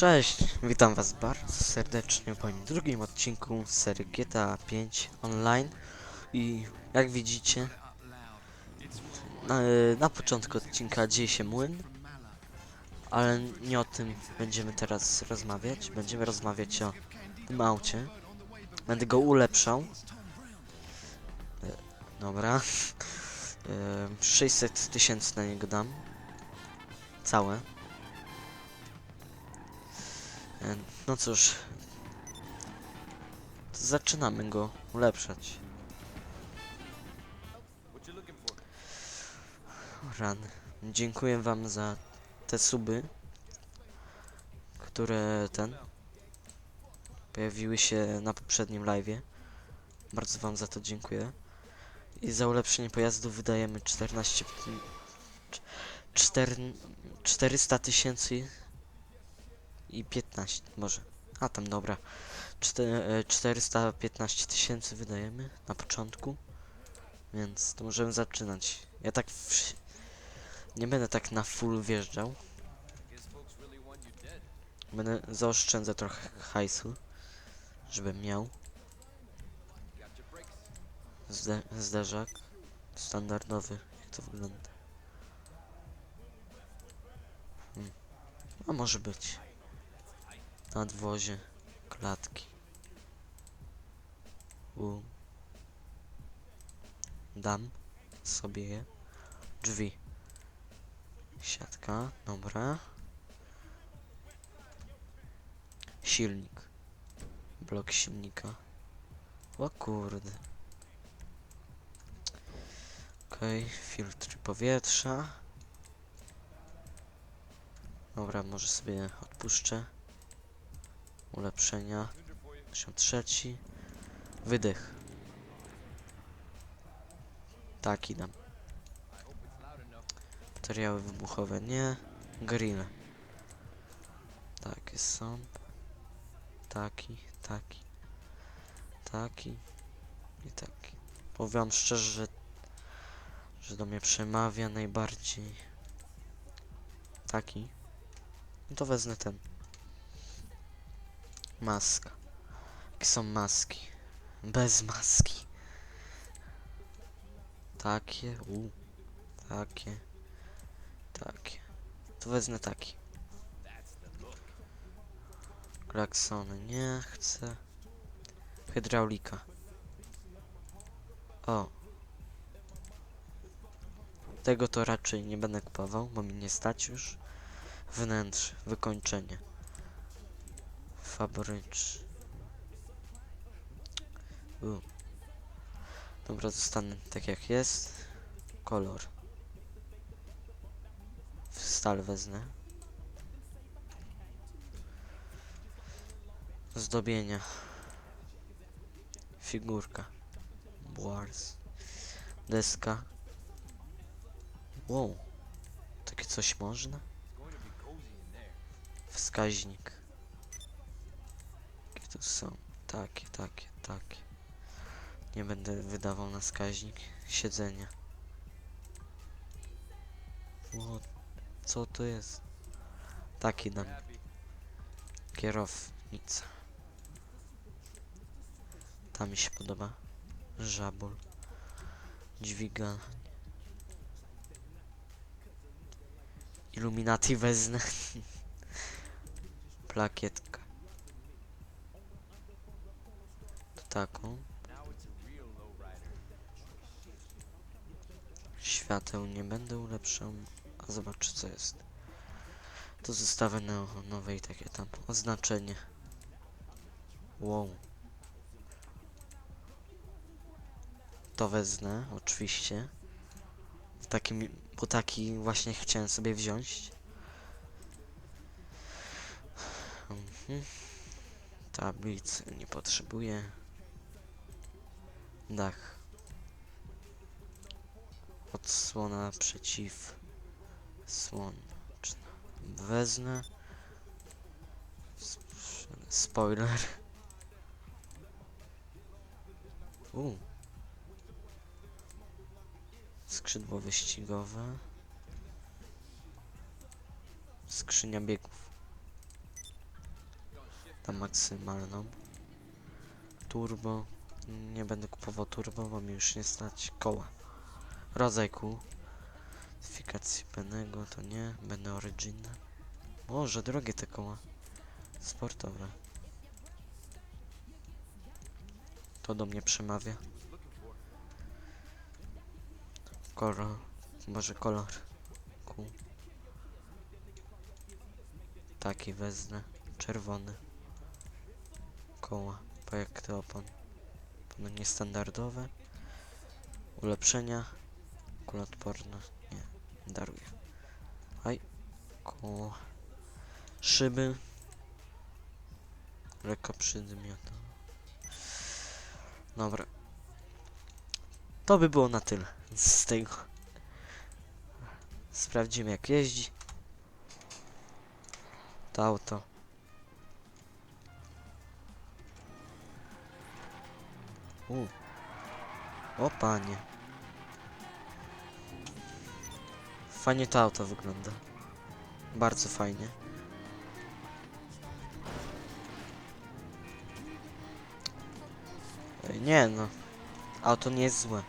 Cześć, witam was bardzo serdecznie po drugim odcinku serii GTA 5 Online. I jak widzicie na, na początku odcinka dzieje się młyn ale nie o tym będziemy teraz rozmawiać, będziemy rozmawiać o tym aucie. Będę go ulepszał. E, dobra. E, 600 tysięcy na niego dam. Całe. E, No cóż. Zaczynamy go ulepszać. Rany. Dziękuję wam za te suby, które ten pojawiły się na poprzednim live'ie. Bardzo wam za to dziękuję. I za ulepszenie pojazdu wydajemy 14 czter, 400 tysięcy i 15 może. A tam dobra. Czte, e, 415 tysięcy wydajemy na początku. Więc to możemy zaczynać. Ja tak w... nie będę tak na full wjeżdżał. Będę zaoszczędzę trochę hajsu, żebym miał. Zde zderzak standardowy, jak to wygląda. Hmm. A może być nadwozie, klatki. U. Dam sobie je. Drzwi. Siatka, dobra. Silnik. Blok silnika. O kurde. Okej, filtr powietrza. Dobra, może sobie odpuszczę ulepszenia. 53 wydech. Taki dam materiały wybuchowe nie. Grille takie są taki taki. Taki. I taki. Powiem szczerze że że do mnie przemawia najbardziej taki. No to wezmę ten Maska. Jakie są maski? Bez maski. Takie, u, takie, takie. To wezmę taki. Klaksony nie chcę. Hydraulika. O. Tego to raczej nie będę kupował, bo mi nie stać już. Wnętrze, wykończenie fabrycz. U. Dobra, zostanę tak jak jest. Kolor. W stal wezmę. Zdobienia. Figurka. Wars. Deska. Wow. Takie coś można? Wskaźnik. Są? Takie, takie, takie. Nie będę wydawał na wskaźnik siedzenia. O, co to jest? Taki dam. Kierownica. Ta mi się podoba. Żabol. Dźwiga. Illuminati wezmę. Plakietka. Taką. Świateł nie będę ulepszał, a zobaczę co jest. To zostawię na nowej takie tam oznaczenie. Wow. To wezmę, oczywiście. W takim, bo taki właśnie chciałem sobie wziąć. Mhm. Tablicy nie potrzebuję. Dach. Odsłona przeciw. Słoneczna. Wezmę. Sp- Spoiler. U. Skrzydło wyścigowe. Skrzynia biegów. na maksymalną. Turbo. Nie będę kupował turbo, bo mi już nie stać koła. Rodzaj kół. Modyfikacji penego to nie. Będę origina. Może drogie te koła. Sportowe. To do mnie przemawia. Kolor. Może kolor. Kół. Taki wezmę. Czerwony. Koła. Projekty opon. Opony niestandardowe. Ulepszenia. Kuloodporne. Nie. Daruję. Aj. Koło. Szyby. Lekko przydmiotowe. Dobra. To by było na tyle z tego. Sprawdzimy jak jeździ. To auto. U. O panie. Fajnie to auto wygląda. Bardzo fajnie. Nie no. Auto nie jest złe.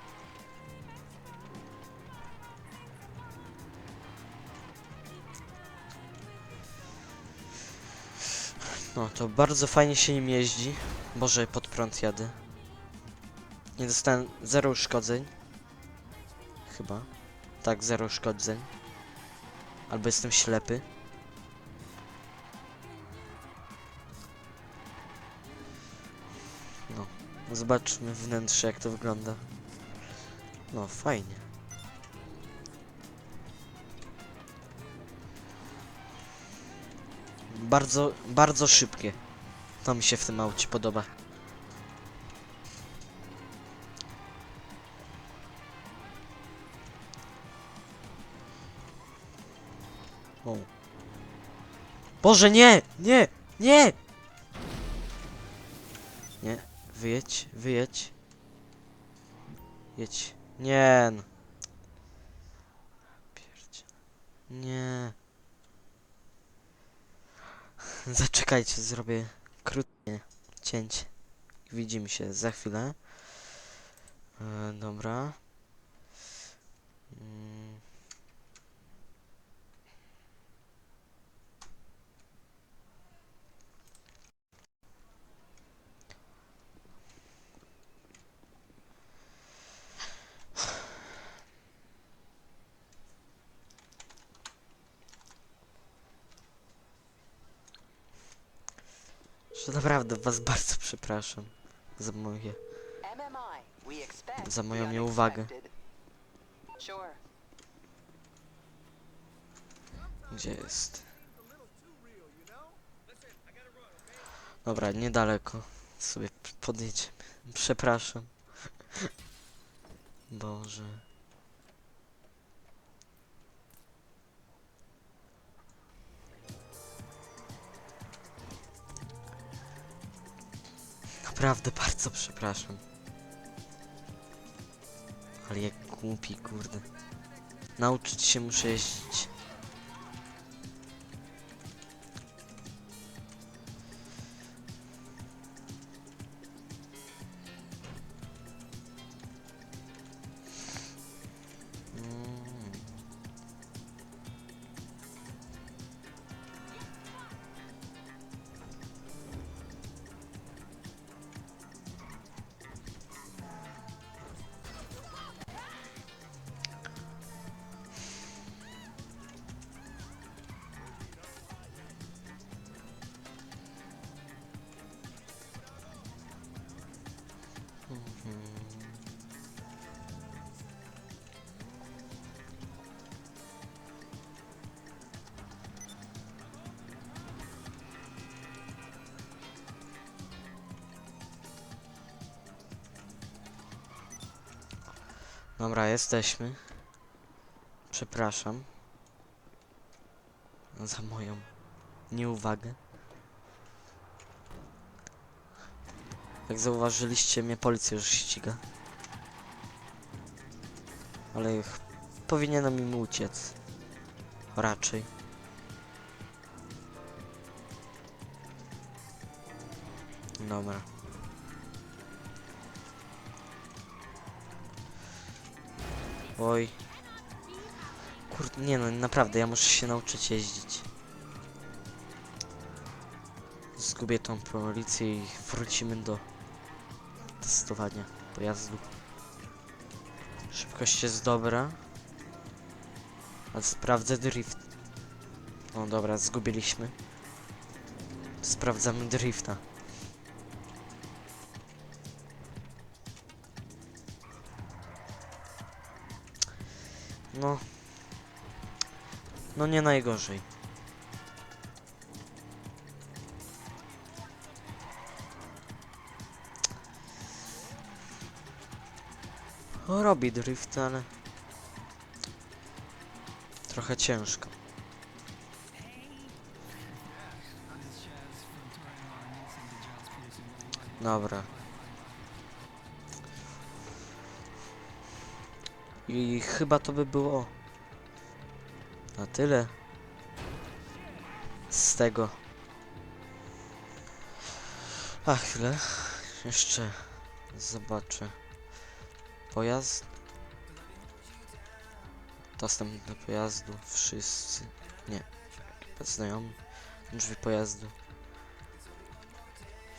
No to bardzo fajnie się nim jeździ. Boże, pod prąd jadę. Nie dostałem zero uszkodzeń. Chyba. Tak, zero uszkodzeń. Albo jestem ślepy. No. Zobaczmy wnętrze jak to wygląda. No, fajnie. Bardzo, bardzo szybkie. To mi się w tym aucie podoba. Boże, nie! Nie! Nie! Nie, wyjedź, wyjedź. Jedź. Nie. no. Pierdzie. Nie. Zaczekajcie, zrobię krótkie cięcie. Widzimy się za chwilę. E, dobra. Że naprawdę was bardzo przepraszam za moje Za moją nieuwagę. Gdzie jest? Dobra, niedaleko. Sobie podjedziemy. Przepraszam. Boże. Naprawdę bardzo przepraszam. Ale jak głupi, kurde. Nauczyć się muszę jeździć. Dobra, jesteśmy. Przepraszam. Za moją nieuwagę. Jak zauważyliście, mnie policja już ściga. Ale ch- powinienem im uciec. Raczej. Dobra. Oj. Kurde, nie no, naprawdę, ja muszę się nauczyć jeździć. Zgubię tą policję i wrócimy do testowania pojazdu. Szybkość jest dobra. A sprawdzę drift. O dobra, zgubiliśmy. Sprawdzamy drifta. No. No nie najgorzej. O, robi drift, ale... Trochę ciężko. Dobra. I chyba to by było na tyle z tego. A chwilę. Jeszcze zobaczę. Pojazd. Dostęp do pojazdu. Wszyscy. Nie. Znajomi. Drzwi pojazdu.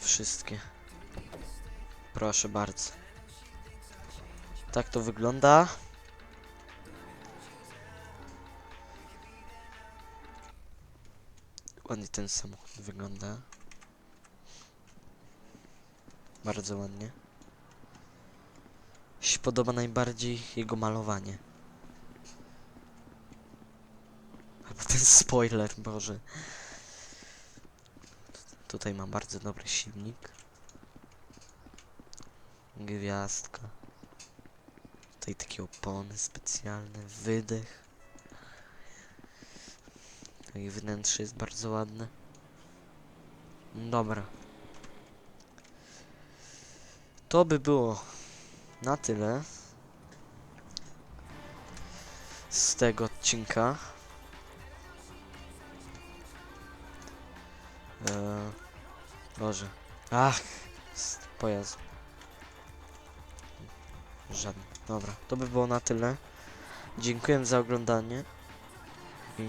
Wszystkie. Proszę bardzo. Tak to wygląda. Ładnie ten samochód wygląda. Bardzo ładnie. Się podoba najbardziej jego malowanie. Albo ten spoiler, Boże. Tutaj ma bardzo dobry silnik. Gwiazdka. Tutaj takie opony specjalne, wydech. I wnętrze jest bardzo ładne. Dobra. To by było na tyle z tego odcinka. Eee, Boże. Ach, pojazd. Żadny. Dobra, to by było na tyle. Dziękuję za oglądanie. I